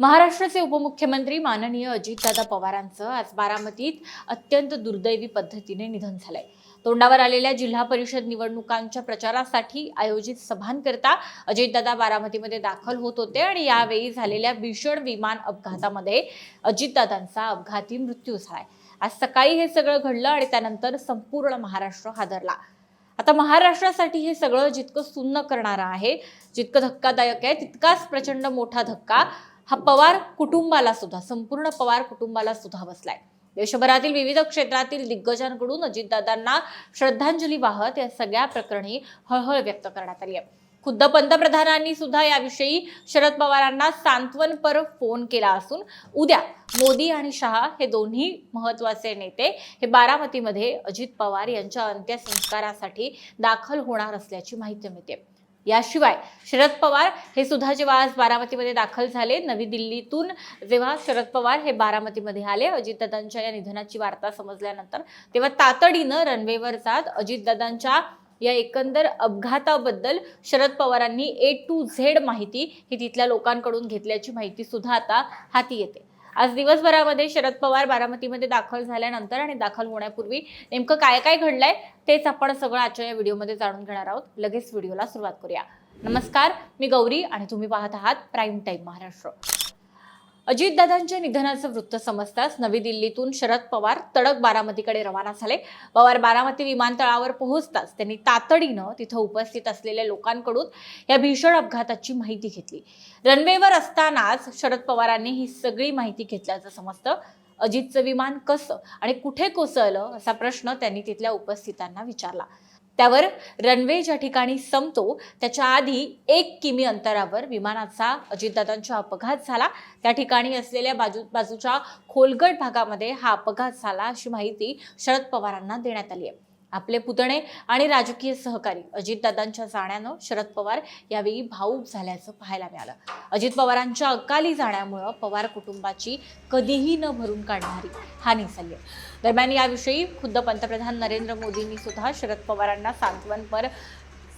महाराष्ट्राचे उपमुख्यमंत्री माननीय अजितदादा पवारांचं आज बारामतीत अत्यंत दुर्दैवी पद्धतीने निधन झालंय. तोंडावर आलेल्या जिल्हा परिषद निवडणुकांच्या प्रचारासाठी आयोजित सभांकरता अजितदादा बारामतीमध्ये दाखल होत होते आणि यावेळी झालेल्या भीषण विमान अपघातामध्ये अजितदादांचा अपघाती मृत्यू झालाय. आज सकाळी हे सगळं घडलं आणि त्यानंतर संपूर्ण महाराष्ट्र हादरला. आता महाराष्ट्रासाठी हे सगळं जितकं सुन्न करणारं आहे जितकं धक्कादायक आहे तितकाच प्रचंड मोठा धक्का हा पवार कुटुंबाला सुद्धा संपूर्ण पवार कुटुंबाला सुद्धा बसलाय. देशभरातील विविध क्षेत्रातील दिग्गजांकडून अजितदादांना श्रद्धांजली वाहत या सगळ्या प्रकरणी हळहळ व्यक्त करण्यात आली आहे. खुद्द पंतप्रधानांनी सुद्धा याविषयी शरद पवारांना सांत्वनपर फोन केला असून उद्या मोदी आणि शहा हे दोन्ही महत्त्वाचे नेते हे बारामतीमध्ये अजित पवार यांच्या अंत्यसंस्कारासाठी दाखल होणार असल्याची माहिती मिळते. याशिवाय शरद पवार हे सुद्धा जेव्हा आज बारामतीमध्ये दाखल झाले नवी दिल्लीतून जेव्हा शरद पवार हे बारामतीमध्ये आले अजितदादांच्या या निधनाची वार्ता समजल्यानंतर तेव्हा तातडीनं रनवेवर जात अजितदादांच्या या एकंदर अपघाताबद्दल शरद पवारांनी ए टू झेड माहिती ही तिथल्या लोकांकडून घेतल्याची माहिती सुद्धा आता हाती येते. आज दिवसभरामध्ये शरद पवार बारामतीमध्ये दाखल झाल्यानंतर आणि दाखल होण्यापूर्वी नेमकं काय काय घडलंय तेच आपण सगळं आजच्या या व्हिडिओमध्ये जाणून घेणार आहोत. लगेच व्हिडिओला सुरुवात करूया. नमस्कार मी गौरी आणि तुम्ही पाहत आहात प्राईम टाईम महाराष्ट्र अजितदादांच्या निधनाचं वृत्त समजताच नवी दिल्लीतून शरद पवार तडक बारामतीकडे रवाना झाले. पवार बारामती विमानतळावर पोहोचताच त्यांनी तातडीनं तिथं उपस्थित असलेल्या लोकांकडून या भीषण अपघाताची माहिती घेतली. रनवेवर असतानाच शरद पवारांनी ही सगळी माहिती घेतल्याचं समजतं. अजितचं विमान कसं आणि कुठे कोसळलं असा प्रश्न त्यांनी तिथल्या उपस्थितांना विचारला. त्यावर रनवे ज्या ठिकाणी संपतो त्याच्या आधी एक किमी अंतरावर विमानाचा अजितदादांचा अपघात झाला. त्या ठिकाणी असलेल्या बाजू बाजूच्या खोलगट भागामध्ये हा अपघात झाला अशी माहिती शरद पवारांना देण्यात आली आहे. आपले पुतणे आणि राजकीय सहकारी. अजितदादांच्या जाण्यानं शरद पवार यावेळी भाऊक झाल्याचं पाहायला मिळालं. अजित पवारांच्या अकाली जाण्यामुळं पवार कुटुंबाची कधीही न भरून काढणारी हानी झाली दरम्यान याविषयी खुद्द पंतप्रधान नरेंद्र मोदींनी सुद्धा शरद पवारांना सांत्वनपर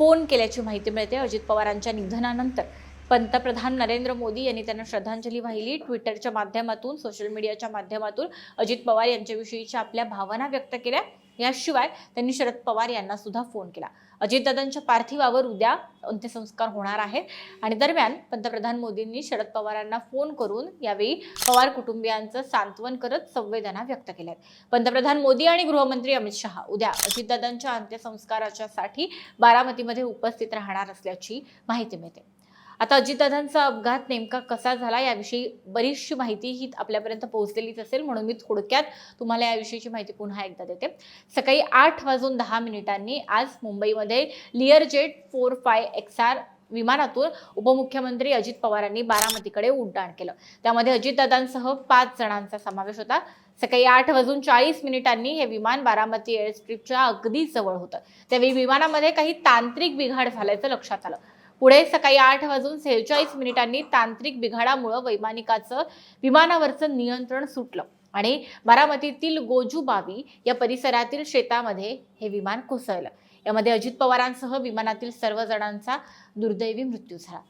फोन केल्याची माहिती मिळते. अजित पवारांच्या निधनानंतर पंतप्रधान नरेंद्र मोदी यांनी त्यांना श्रद्धांजली वाहिली. ट्विटरच्या माध्यमातून सोशल मीडियाच्या माध्यमातून अजित पवार यांच्याविषयीच्या आपल्या भावना व्यक्त केल्या. याशिवाय त्यांनी शरद पवार यांना सुद्धा फोन केला. अजितदादांच्या पार्थिवावर उद्या अंत्यसंस्कार होणार आहेत. आणि दरम्यान पंतप्रधान मोदींनी शरद पवारांना फोन करून यावेळी पवार कुटुंबियांचं सांत्वन करत संवेदना व्यक्त केल्या आहेत. पंतप्रधान मोदी आणि गृहमंत्री अमित शहा उद्या अजितदादांच्या अंत्यसंस्काराच्यासाठी बारामतीमध्ये उपस्थित राहणार असल्याची माहिती मिळते. आता अजितदादांचा अपघात नेमका कसा झाला याविषयी बरीचशी माहिती ही आपल्यापर्यंत पोहोचलेलीच असेल म्हणून मी थोडक्यात तुम्हाला याविषयीची माहिती पुन्हा एकदा देते. सकाळी आठ वाजून दहा मिनिटांनी आज मुंबईमध्ये Learjet four five X R विमानातून उपमुख्यमंत्री अजित पवारांनी बारामतीकडे उड्डाण केलं. त्यामध्ये अजितदादांसह पाच जणांचा समावेश होता. सकाळी आठ वाजून चाळीस मिनिटांनी हे विमान बारामती एअरस्ट्रीपच्या अगदी जवळ होतं. त्यावेळी विमानामध्ये काही तांत्रिक बिघाड झाल्याचं लक्षात आलं. पुढे सकाळी आठ वाजून सेहेचाळीस मिनिटांनी तांत्रिक बिघाडामुळं वैमानिकाचं विमानावरचं नियंत्रण सुटलं. आणि बारामतीतील गोजूबावी या परिसरातील शेतामध्ये हे विमान कोसळलं. यामध्ये अजित पवारांसह विमानातील सर्व जणांचा दुर्दैवी मृत्यू झाला.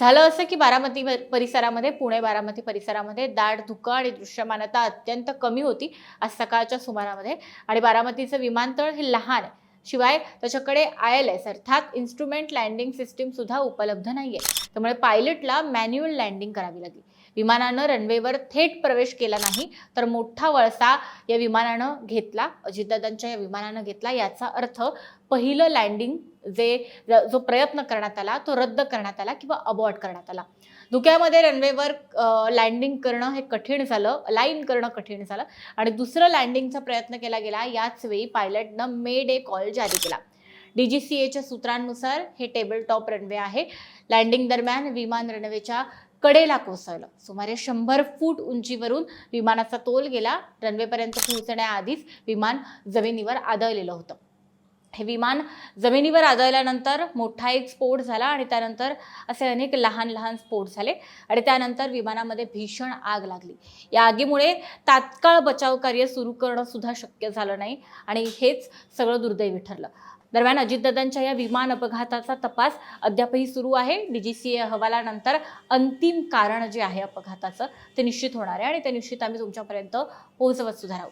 झालं असं की बारामती परिसरामध्ये पुणे बारामती परिसरामध्ये दाट धुकं आणि दृश्यमानता अत्यंत कमी होती आज सकाळच्या सुमारामध्ये. आणि बारामतीचं विमानतळ हे लहान आहे. शिवाय त्याच्याकडे आय एल एस अर्थात इन्स्ट्रुमेंट लँडिंग सिस्टीम सुद्धा उपलब्ध नाहीये. त्यामुळे पायलटला मॅन्युअल लँडिंग करावी लागली. विमानानं रनवेवर थेट प्रवेश केला नाही तर मोठा वळसा या विमानानं घेतला अजितदादांच्या या विमानानं घेतला. याचा अर्थ पहिलं लँडिंग जे जो प्रयत्न करण्यात आला तो रद्द करण्यात आला किंवा अबॉर्ट करण्यात आला. धुक्यामध्ये रनवेवर लँडिंग करणं हे कठीण झालं लाईन करणं कठीण झालं. आणि दुसरं लँडिंगचा प्रयत्न केला गेला याच वेळी पायलटनं मे डे कॉल जारी केला. डी जी सी एच्या सूत्रांनुसार हे टेबल टॉप रनवे आहे. लँडिंग दरम्यान विमान रनवेच्या कडेला कोसळलं. सुमारे शंभर फूट उंचीवरून विमानाचा तोल गेला. रनवेपर्यंत पोहोचण्याआधीच विमान जमिनीवर आदळलेलं होतं. हे विमान जमिनीवर आदळल्यानंतर मोठा एक स्फोट झाला आणि त्यानंतर असे अनेक लहान लहान स्फोट झाले आणि त्यानंतर विमानामध्ये भीषण आग लागली. या आगीमुळे तात्काळ बचाव कार्य सुरू करणं सुद्धा शक्य झालं नाही आणि हेच सगळं दुर्दैवी ठरलं. दरम्यान अजितदादांच्या या विमान अपघाताचा तपास अद्यापही सुरू आहे. डीजीसीए अहवालानंतर अंतिम कारण जे आहे अपघाताचं ते निश्चित होणार आहे आणि ते निश्चित आम्ही तुमच्यापर्यंत पोहोचवत सुद्धा राहू.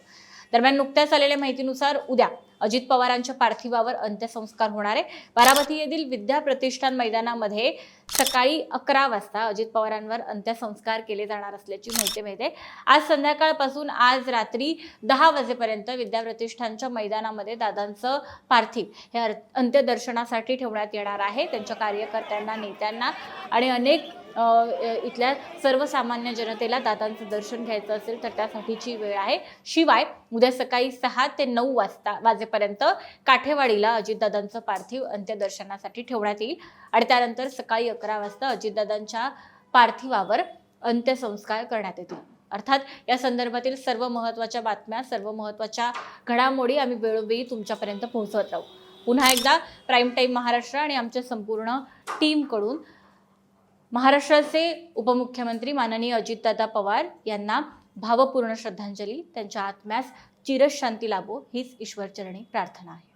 दरम्यान नुकत्याच आलेल्या माहितीनुसार उद्या अजित पवारांच्या पार्थिवावर अंत्यसंस्कार होणार आहे. बारामती येथील विद्या प्रतिष्ठान मैदानामध्ये सकाळी अकरा वाजता अजित पवारांवर अंत्यसंस्कार केले जाणार असल्याची माहिती मिळते. आज संध्याकाळपासून आज रात्री दहा वाजेपर्यंत विद्या प्रतिष्ठानच्या मैदानामध्ये दादांचं पार्थिव हे अंत्यदर्शनासाठी ठेवण्यात येणार आहे. त्यांच्या कार्यकर्त्यांना नेत्यांना आणि अनेक इथल्या सर्वसामान्य जनतेला दादांचं दर्शन घ्यायचं असेल तर त्यासाठीची वेळ आहे. शिवाय उद्या सकाळी सहा ते नऊ वाजता वाजेपर्यंत काठेवाडीला अजितदादांचं पार्थिव अंत्यदर्शनासाठी ठेवण्यात येईल आणि त्यानंतर सकाळी अकरा वाजता अजितदादांच्या पार्थिवावर अंत्यसंस्कार करण्यात येतील. अर्थात या संदर्भातील सर्व महत्त्वाच्या बातम्या सर्व महत्त्वाच्या घडामोडी आम्ही वेळोवेळी तुमच्यापर्यंत पोहोचवत राहू. पुन्हा एकदा प्राईम टाईम महाराष्ट्र आणि आमच्या संपूर्ण टीमकडून महाराष्ट्राचे उपमुख्यमंत्री माननीय अजितदादा पवार यांना भावपूर्ण श्रद्धांजली त्यांच्या आत्म्यास चिरशांती लाभो हीच ईश्वरचरणी प्रार्थना आहे.